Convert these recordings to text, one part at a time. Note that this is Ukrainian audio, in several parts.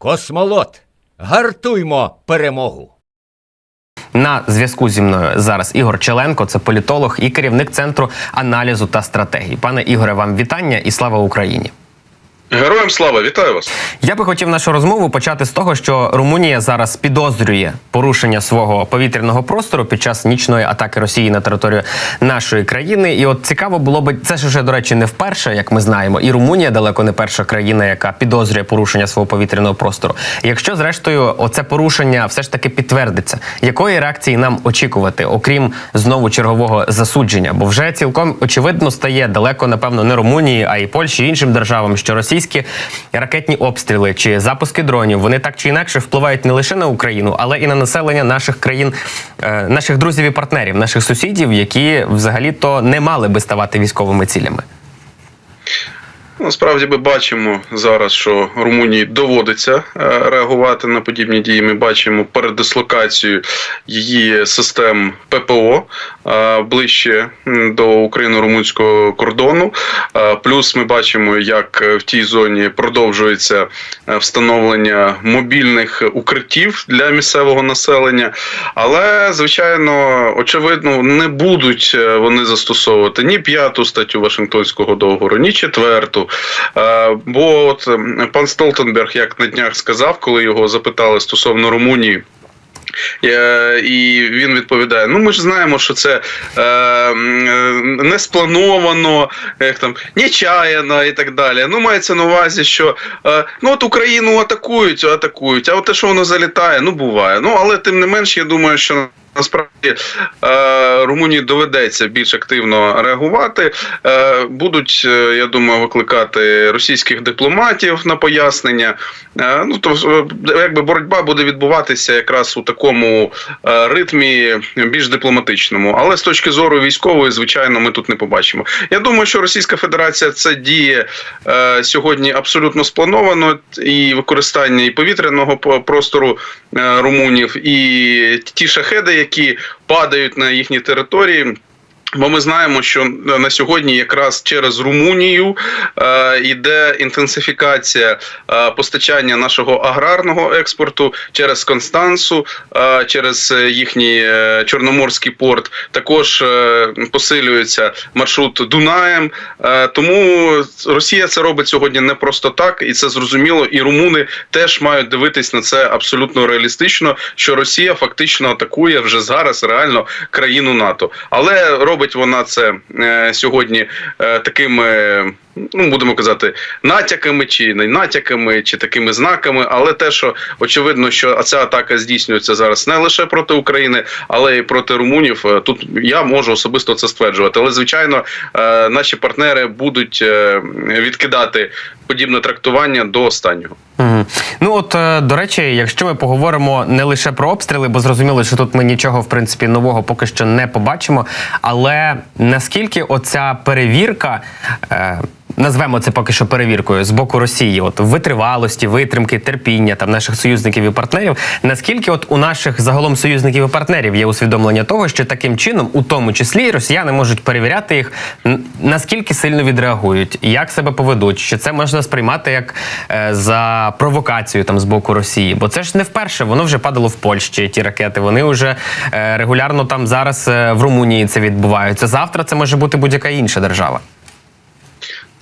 Космолот, гартуймо перемогу! На зв'язку зі мною зараз Ігор Челенко, це політолог і керівник центру аналізу та стратегії. Пане Ігоре, вам вітання і слава Україні. Героям слава, вітаю вас. Я би хотів нашу розмову почати з того, що Румунія зараз підозрює порушення свого повітряного простору під час нічної атаки Росії на територію нашої країни. І от цікаво було би це ж вже до речі не вперше, як ми знаємо, і Румунія далеко не перша країна, яка підозрює порушення свого повітряного простору. Якщо зрештою оце порушення все ж таки підтвердиться, якої реакції нам очікувати, окрім знову чергового засудження? Бо вже цілком очевидно стає далеко, напевно, не Румунії, а й Польщі і іншим державам, що російські ракетні обстріли чи запуски дронів вони так чи інакше впливають не лише на Україну, але і на населення наших країн, е, наших друзів і партнерів, наших сусідів, які взагалі то не мали би ставати військовими цілями. Насправді ми бачимо зараз, що Румунії доводиться е, реагувати на подібні дії. Ми бачимо передислокацію її систем ППО е, ближче до україно-румунського кордону. Е, Плюс ми бачимо, як в тій зоні продовжується встановлення мобільних укриттів для місцевого населення. Але, звичайно, очевидно, не будуть вони застосовувати ні п'яту статтю Вашингтонського договору, ні четверту. Е, Бо от пан Столтенберг, як на днях сказав, коли його запитали стосовно Румунії. Е, І він відповідає: ну ми ж знаємо, що це е, е, не сплановано, як там нечаяно і так далі. Ну, мається на увазі, що е, ну от Україну атакують, атакують, а от те, що воно залітає, ну буває. Ну але тим не менш, я думаю, що. Насправді е, Румунії доведеться більш активно реагувати. Е, Будуть, е, я думаю, викликати російських дипломатів на пояснення. Ну то якби боротьба буде відбуватися якраз у такому ритмі більш дипломатичному. Але з точки зору військової, звичайно, ми тут не побачимо. Я думаю, що Російська Федерація це діє сьогодні абсолютно сплановано і використання і повітряного простору румунів, і ті шахеди, які падають на їхні території. Бо ми знаємо, що на сьогодні якраз через Румунію е, йде інтенсифікація е, постачання нашого аграрного експорту через Констансу, е, через їхній е, Чорноморський порт. Також е, посилюється маршрут Дунаєм. Е, тому Росія це робить сьогодні не просто так, і це зрозуміло. І румуни теж мають дивитись на це абсолютно реалістично, що Росія фактично атакує вже зараз реально країну НАТО, але робить вона це е, сьогодні таким. такими. Ну, будемо казати, натяками чи не натяками, чи такими знаками, але те, що очевидно, що ця атака здійснюється зараз не лише проти України, але й проти румунів. е, Тут я можу особисто це стверджувати. Але звичайно, е, наші партнери будуть е, відкидати подібне трактування до останнього. Мгм. Ну от до речі, якщо ми поговоримо не лише про обстріли, бо зрозуміло, що тут ми нічого в принципі нового поки що не побачимо. Але наскільки оця перевірка. Назвемо це поки що перевіркою з боку Росії, от витривалості, витримки, терпіння там наших союзників і партнерів. Наскільки от у наших загалом союзників і партнерів є усвідомлення того, що таким чином, у тому числі, росіяни можуть перевіряти їх, наскільки сильно відреагують, як себе поведуть, що це можна сприймати як е, за провокацію там з боку Росії, бо це ж не вперше, воно вже падало в Польщі. Ті ракети, вони вже е, регулярно там зараз е, в Румунії це відбувається. Завтра це може бути будь-яка інша держава.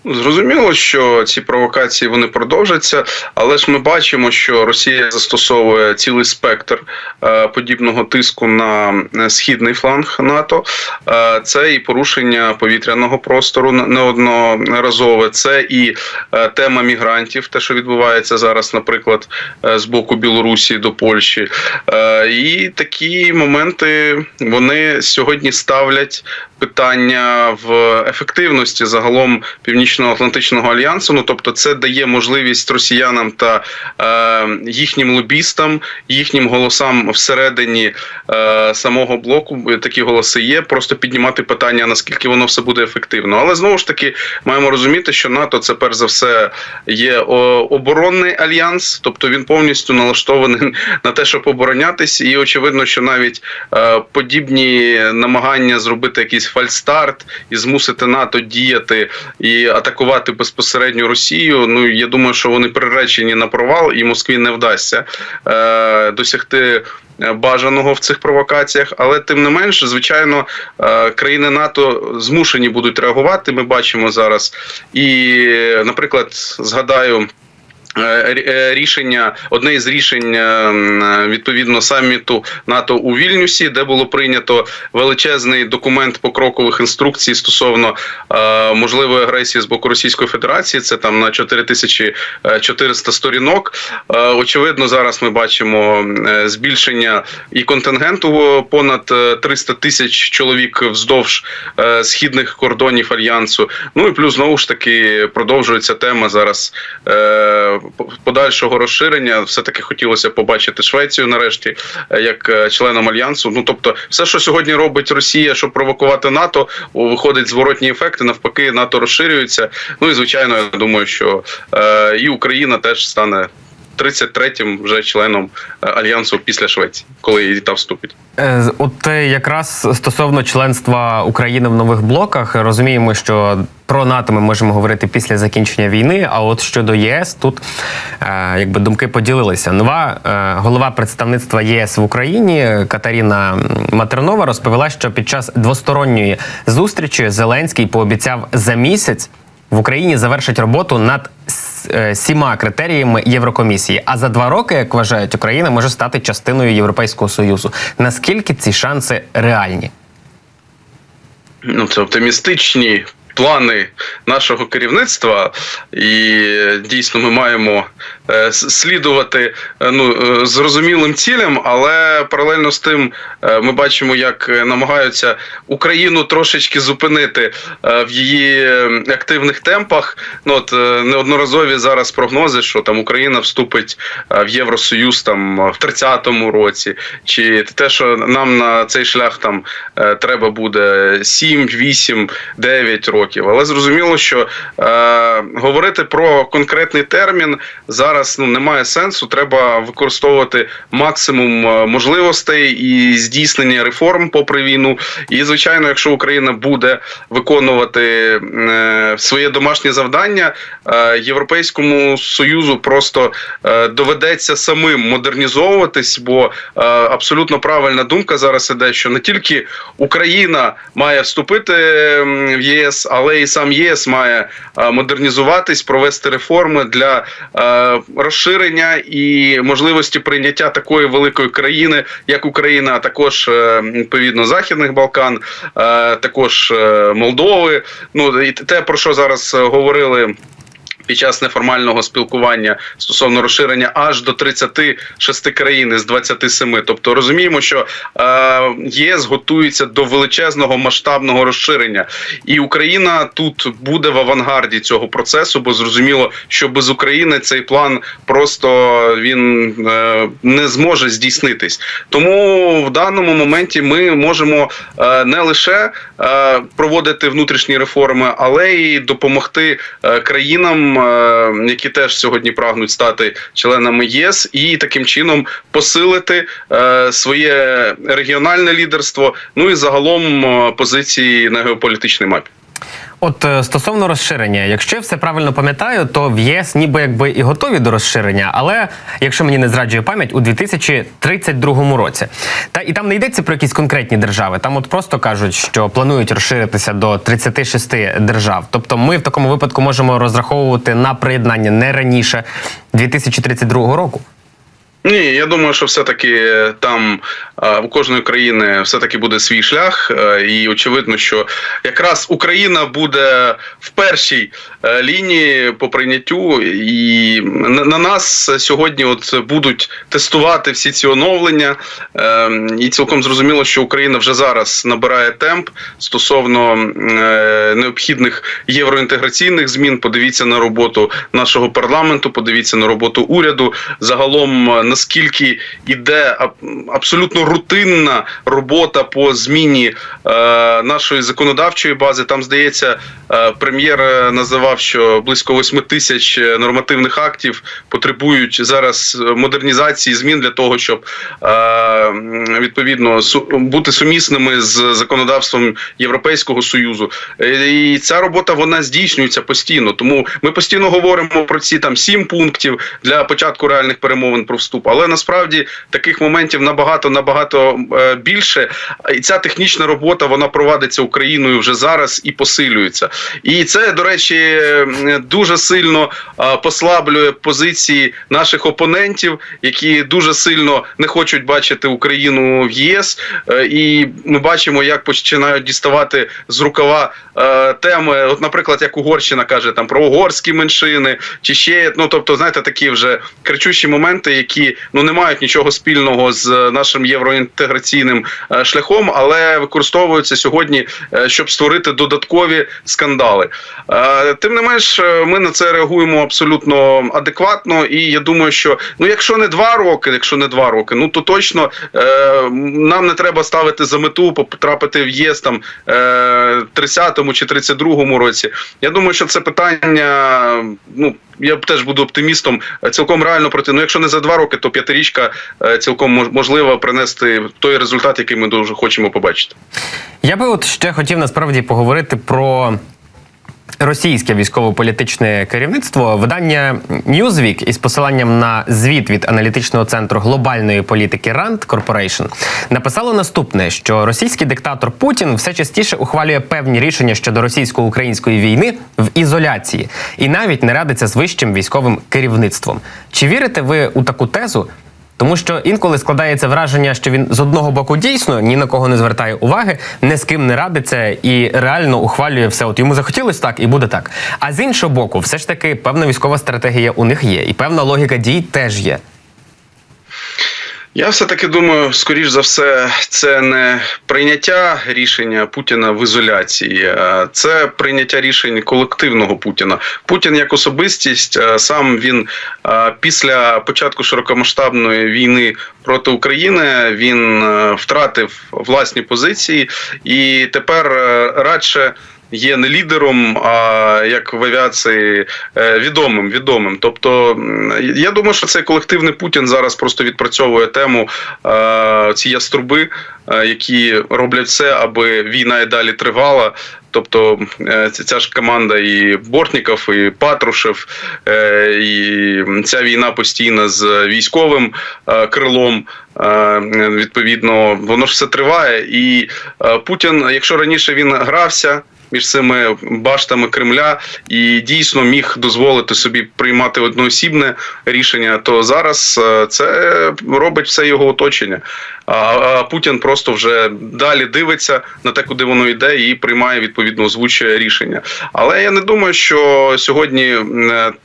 Зрозуміло, що ці провокації вони продовжаться, але ж ми бачимо, що Росія застосовує цілий спектр е, подібного тиску на східний фланг НАТО. Е, це і порушення повітряного простору не- неодноразове, це і е, тема мігрантів, те, що відбувається зараз, наприклад, з боку Білорусі до Польщі. І такі моменти вони сьогодні ставлять питання в ефективності загалом Північно-Атлантичного альянсу. Ну тобто, це дає можливість росіянам та е, їхнім лобістам, їхнім голосам всередині е, самого блоку. Такі голоси є. Просто піднімати питання, наскільки воно все буде ефективно. Але знову ж таки маємо розуміти, що НАТО це перш за все є оборонний альянс, тобто він повністю налаштований на те, щоб оборонятись, і очевидно, що навіть е, подібні намагання зробити якийсь фальстарт і змусити НАТО діяти і атакувати безпосередньо Росію. Ну я думаю, що вони приречені на провал, і Москві не вдасться е, досягти. е, Бажаного в цих провокаціях, але тим не менше, звичайно, е, країни НАТО змушені будуть реагувати. Ми бачимо зараз. І, наприклад, згадаю. Е, е, Рішення одне із рішень е, відповідно саміту НАТО у Вільнюсі, де було прийнято величезний документ покрокових інструкцій стосовно можливої агресії з боку Російської Федерації. Це там на 4400 сторінок. Очевидно, зараз ми бачимо збільшення і контингенту понад е, 300 тисяч чоловік вздовж східних кордонів альянсу. Ну і плюс знову ж таки продовжується тема зараз подальшого розширення. Все таки хотілося побачити Швецію нарешті е, як е, членом альянсу. Ну тобто, все, що сьогодні робить Росія, щоб провокувати НАТО, виходить зворотні ефекти. Навпаки, НАТО розширюється. Ну і звичайно, я думаю, що е, і Україна теж стане. 33-м вже членом е, альянсу після Швеції, коли і та вступить. Е, От якраз стосовно членства України в нових блоках, розуміємо, що про НАТО ми можемо говорити після закінчення війни. А от щодо ЄС, тут е, якби думки поділилися. Нова голова представництва ЄС в Україні Катерина Матернова розповіла, що під час двосторонньої зустрічі Зеленський пообіцяв за місяць в Україні завершить роботу над сіма критеріями Єврокомісії. А за два роки, як вважають, Україна може стати частиною Європейського союзу. Наскільки ці шанси реальні? ну, це оптимістичні плани нашого керівництва, і дійсно ми маємо е, слідувати е, ну, е, зрозумілим цілям, але паралельно з тим ми бачимо, як намагаються Україну трошечки зупинити в її активних темпах. Ну, от, неодноразові зараз прогнози, що там Україна вступить в Євросоюз там в 30-му році, чи те, що нам на цей шлях там треба буде 7, 8, 9 років. Але зрозуміло, що е, говорити про конкретний термін зараз ну немає сенсу. Треба використовувати максимум е, можливостей і здійснення реформ попри війну. І звичайно, якщо Україна буде виконувати е, своє домашнє завдання, е, Європейському союзу просто е, доведеться самим модернізовуватись, бо е, абсолютно правильна думка зараз іде, що не тільки Україна має вступити в ЄС, але і сам ЄС має е, модернізуватись, провести реформи для е, розширення і можливості прийняття такої великої країни, як Україна, а також е, відповідно Західних Балкан, також Молдови. Ну і те, про що зараз говорили. Під час неформального спілкування стосовно розширення аж до 36 країн із 27. Тобто розуміємо, що е, ЄС готується до величезного масштабного розширення, і Україна тут буде в авангарді цього процесу, бо зрозуміло, що без України цей план просто він е, не зможе здійснитись. Тому в даному моменті ми можемо е, не лише проводити внутрішні реформи, але й допомогти країнам, які теж сьогодні прагнуть стати членами ЄС, і таким чином посилити е, своє регіональне лідерство, ну і загалом е, позиції на геополітичній мапі. От е, стосовно розширення, якщо я все правильно пам'ятаю, то в ЄС ніби якби і готові до розширення, але якщо мені не зраджує пам'ять, у 2032 році. Та і там не йдеться про якісь конкретні держави. Там от просто кажуть, що планують розширитися до 36 держав. Тобто, ми в такому випадку можемо розраховувати на приєднання не раніше 2032 року. Ні, я думаю, що все-таки там е, у кожної країни все-таки буде свій шлях, е, і очевидно, що якраз Україна буде в першій е, лінії по прийняттю, і на, на нас сьогодні от будуть тестувати всі ці оновлення. Е, І цілком зрозуміло, що Україна вже зараз набирає темп стосовно необхідних євроінтеграційних змін. Подивіться на роботу нашого парламенту, подивіться на роботу уряду. Загалом наскільки іде абсолютно рутинна робота по зміні е, нашої законодавчої бази. Там здається, е, прем'єр е, називав, що близько 8 тисяч нормативних актів потребують зараз модернізації змін для того, щоб відповідно су- бути сумісними з законодавством Європейського союзу. І ця робота вона здійснюється постійно. Тому ми постійно говоримо про ці там сім пунктів для початку реальних перемовин про вступ. Але насправді таких моментів набагато набагато е, більше. І ця технічна робота вона провадиться Україною вже зараз і посилюється. І це, до речі, дуже сильно е, послаблює позиції наших опонентів, які дуже сильно не хочуть бачити Україну в ЄС. Е, І ми бачимо, як починають діставати з рукава теми. От, наприклад, як Угорщина каже там про угорські меншини, чи ще ну, тобто, знаєте, такі вже кричущі моменти, які ну не мають нічого спільного з нашим євроінтеграційним е, шляхом, але використовуються сьогодні, е, щоб створити додаткові скандали. Е, Тим не менш, ми на це реагуємо абсолютно адекватно, і я думаю, що ну, якщо не два роки, якщо не два роки, ну то точно нам не треба ставити за мету потрапити в ЄС там е, 30-му чи 32-му році. Я думаю, що це питання. Ну я теж буду оптимістом. е, Цілком реально проти. Ну, якщо не за два роки, то п'ятирічка е, цілком можливо принести той результат, який ми дуже хочемо побачити. Я би от ще хотів насправді поговорити про. Російське військово-політичне керівництво видання Newsweek із посиланням на звіт від аналітичного центру глобальної політики Rand Corporation написало наступне: що російський диктатор Путін все частіше ухвалює певні рішення щодо російсько-української війни в ізоляції і навіть не радиться з вищим військовим керівництвом. Чи вірите ви у таку тезу? Тому що інколи складається враження, що він з одного боку дійсно ні на кого не звертає уваги, ні з ким не радиться і реально ухвалює все. От йому захотілось так і буде так. А з іншого боку, все ж таки певна військова стратегія у них є, і певна логіка дій теж є. Я все таки думаю, скоріш за все, це не прийняття рішення Путіна в ізоляції, це прийняття рішень колективного Путіна. Путін як особистість, сам він після початку широкомасштабної війни проти України він втратив власні позиції і тепер радше. Є не лідером, а як в авіації е, відомим. відомим. Тобто, я думаю, що цей колективний Путін зараз просто відпрацьовує тему е, ці яструби, е, які роблять все, аби війна і далі тривала. Тобто ця- ж команда і Бортніков, і Патрушев, і ця війна постійна з військовим крилом. Е, Відповідно, воно ж все триває. І е, Путін, якщо раніше він грався між цими баштами Кремля і дійсно міг дозволити собі приймати одноосібне рішення, то зараз е, це робить все його оточення. А, Путін просто вже далі дивиться на те, куди воно йде, і приймає відповідно озвучує рішення. Але я не думаю, що сьогодні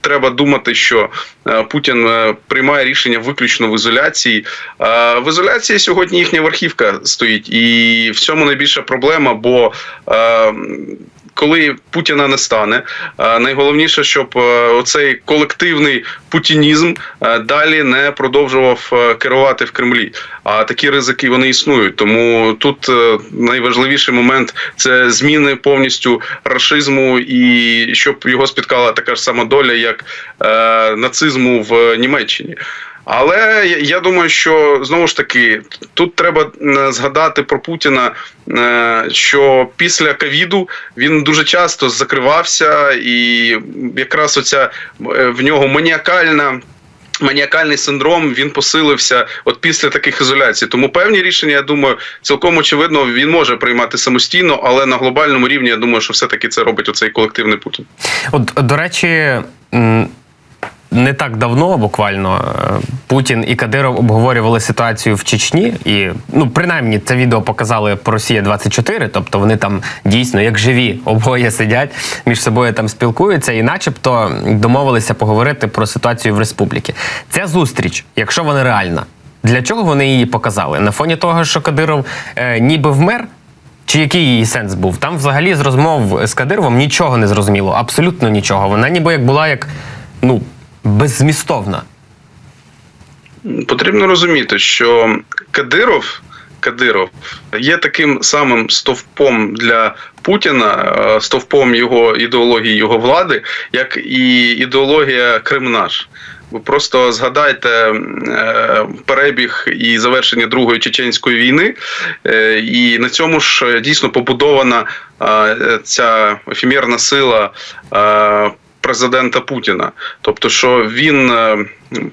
треба думати, що Путін приймає рішення виключно в ізоляції. В ізоляції сьогодні їхня верхівка стоїть, і в цьому найбільша проблема, бо е, коли Путіна не стане, е, найголовніше, щоб е, оцей колективний путінізм далі не продовжував керувати в Кремлі. А такі ризики вони існують. Тому тут найважливіший момент це зміни повністю рашизму, і щоб його спіткала така ж сама доля, як нацизму в Німеччині. Але я- думаю, що знову ж таки тут треба е, згадати про Путіна, е, що після ковіду він дуже часто закривався, і якраз оця е, в нього маніакальна. Маніакальний синдром він посилився от після таких ізоляцій. Тому певні рішення, я думаю, цілком очевидно він може приймати самостійно, але на глобальному рівні я думаю, що все-таки це робить оцей колективний Путін. От, до речі, не так давно, буквально, е, Путін і Кадиров обговорювали ситуацію в Чечні, і ну принаймні це відео показали по Росія 24 тобто вони там дійсно як живі обоє сидять між собою там спілкуються, і, начебто, домовилися поговорити про ситуацію в республіки. Ця зустріч, якщо вона реальна, для чого вони її показали? На фоні того, що Кадиров е, ніби вмер. Чи який її сенс був? Там взагалі з розмов з Кадировим нічого не зрозуміло, абсолютно нічого. Вона ніби як була як ну беззмістовна. Потрібно розуміти, що Кадиров. Кадиров є таким самим стовпом для Путіна, е, стовпом його ідеології, його влади, як і ідеологія Кремнаш. Ви просто згадайте е, перебіг і завершення Другої чеченської війни, е, і на цьому ж дійсно побудована ця ефемерна сила. Президента Путіна, тобто, що він е,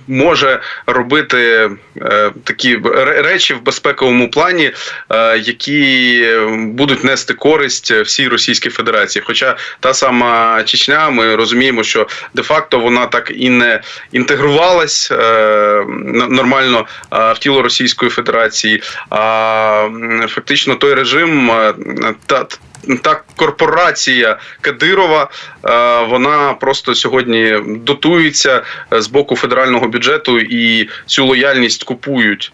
може робити е, такі речі в безпековому плані, е, які будуть нести користь всій Російській Федерації. Хоча та сама Чечня, ми розуміємо, що де-факто вона так і не інтегрувалась нормально в тіло Російської Федерації. А фактично той режим та. Та корпорація Кадирова, е, вона просто сьогодні дотується з боку федерального бюджету і цю лояльність купують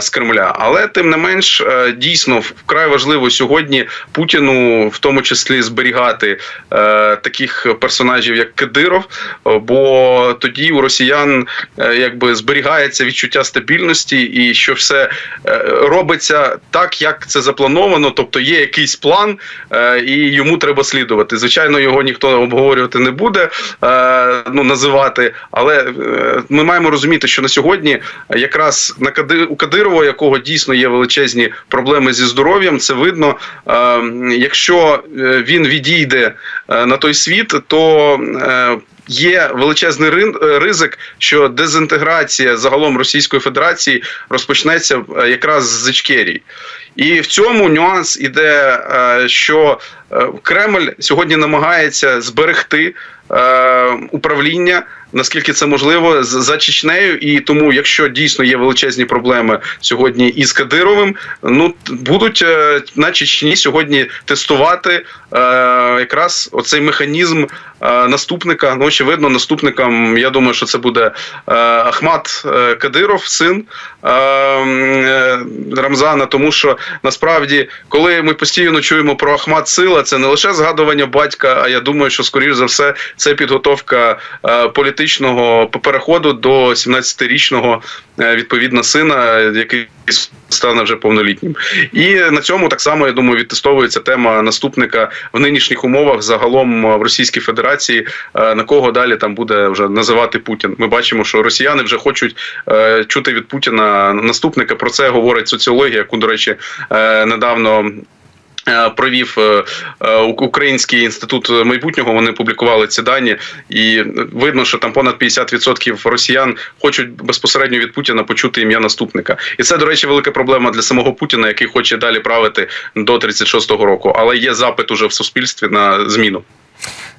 з Кремля. Але тим не менш, е, дійсно вкрай важливо сьогодні Путіну, в тому числі, зберігати е, таких персонажів, як Кадиров, е, бо тоді у росіян е, якби зберігається відчуття стабільності, і що все е, робиться так, як це заплановано, тобто є якийсь план, е, і йому треба слідувати. Звичайно, його ніхто обговорювати не буде, е, ну називати, але е, ми маємо розуміти, що на сьогодні якраз на у Кадирова, якого дійсно є величезні проблеми зі здоров'ям, це видно. Е, Якщо е, він відійде е, на той світ, то е, Є величезний ризик, що дезінтеграція загалом Російської Федерації розпочнеться якраз з Ічкерії. І в цьому нюанс іде, що Кремль сьогодні намагається зберегти управління. Наскільки це можливо за Чечнею, і тому, якщо дійсно є величезні проблеми сьогодні із Кадировим, ну будуть е, на Чечні сьогодні тестувати е, якраз оцей механізм наступника. Ну, очевидно, наступником, я думаю, що це буде е, Ахмат е, Кадиров, син е, е, Рамзана. Тому що насправді, коли ми постійно чуємо про Ахмат Сила, це не лише згадування батька, а я думаю, що скоріш за все це підготовка е, політичного переходу до 17-річного е, відповідно сина, який стане вже повнолітнім. І на цьому так само я думаю відтестовується тема наступника в нинішніх умовах загалом е, в Російській Федерації. Е, На кого далі там буде вже називати Путін? Ми бачимо, що росіяни вже хочуть е, чути від Путіна наступника. Про це говорить соціологія, яку до речі е, недавно. Провів Український інститут майбутнього. Вони публікували ці дані, і видно, що там понад 50% росіян хочуть безпосередньо від Путіна почути ім'я наступника. І це, до речі, велика проблема для самого Путіна, який хоче далі правити до 36-го року. Але є запит уже в суспільстві на зміну.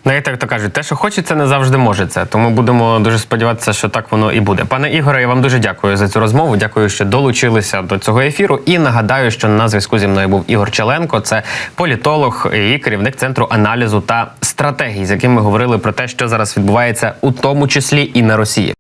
Знаєте, як то кажуть, те, що хочеться, не завжди можеться. Тому будемо дуже сподіватися, що так воно і буде. Пане Ігоре, я вам дуже дякую за цю розмову. Дякую, що долучилися до цього ефіру. І нагадаю, що на зв'язку зі мною був Ігор Челенко, це політолог і керівник центру аналізу та стратегій, з яким ми говорили про те, що зараз відбувається, у тому числі і на Росії.